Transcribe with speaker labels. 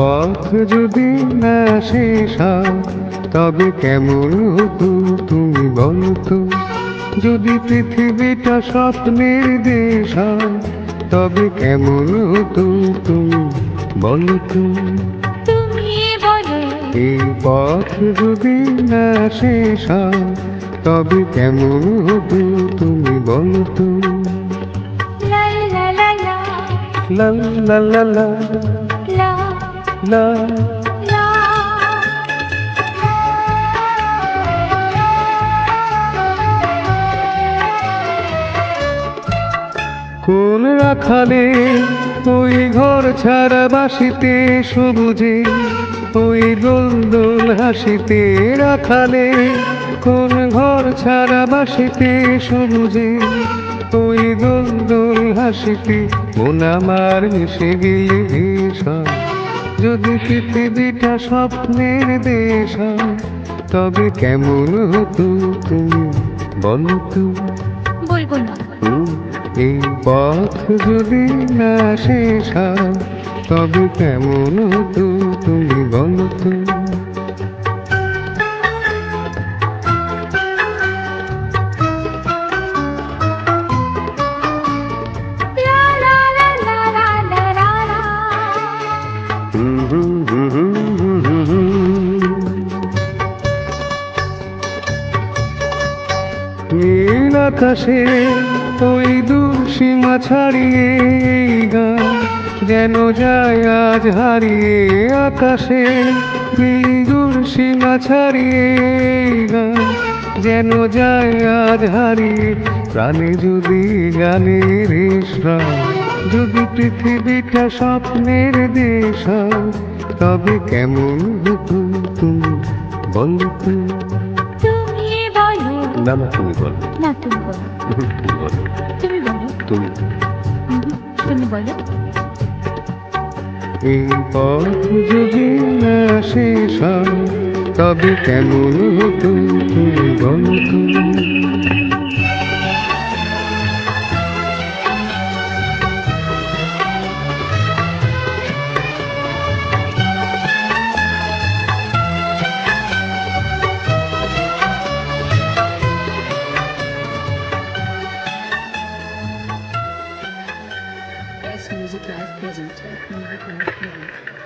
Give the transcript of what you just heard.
Speaker 1: পথ যদি না শেষ তবে কেমন হতো তুমি বলতো? যদি পৃথিবীটা স্বপ্নের দেশ তবে কেমন হতো তুমি বলতো? এই পথ যদি না শেষ তবে কেমন হতো তুমি বলতো?
Speaker 2: লা লা লা লা।
Speaker 1: লা কোন রাখালে ওই ঘর ছাড়া বাসিতে সবুজে, ওই দোল হাসিতে রাখালে কোন ঘর ছাড়া বাসিতে সবুজে, ওই দোল হাসিতে মন আমার মিশে গিয়ে ভীষণ যদি পৃথিবীটা স্বপ্নের দেশ তবে কেমন হতো তুমি? বলো তো।
Speaker 2: বলব না।
Speaker 1: এই পথ যদি না শেষ তবে কেমন হতো তুমি? বলো তো। নীল আকাশে ওই দূর সীমা ছাড়িয়ে গান যেন যায় আজ হারিয়ে আকাশে। নীল দূর সীমা ছাড়িয়ে গান যেন যায় আজ হারিয়ে। প্রাণে যদি গানের শ্রাম যদি পৃথিবীটা স্বপ্নের দেশ তবে কেমন হতো তুমি? বলো
Speaker 2: তুমি বলো।
Speaker 1: না না তুমি বলো।
Speaker 2: না তুমি বলো।
Speaker 1: তুমি বলো।
Speaker 2: তুমি বলো।
Speaker 1: তুমি।
Speaker 2: তুমি বলো।
Speaker 1: এই পথ যদি না শেষ তবে কেমন হতো তুমি? বলো তো।
Speaker 3: Music Live present. Music present.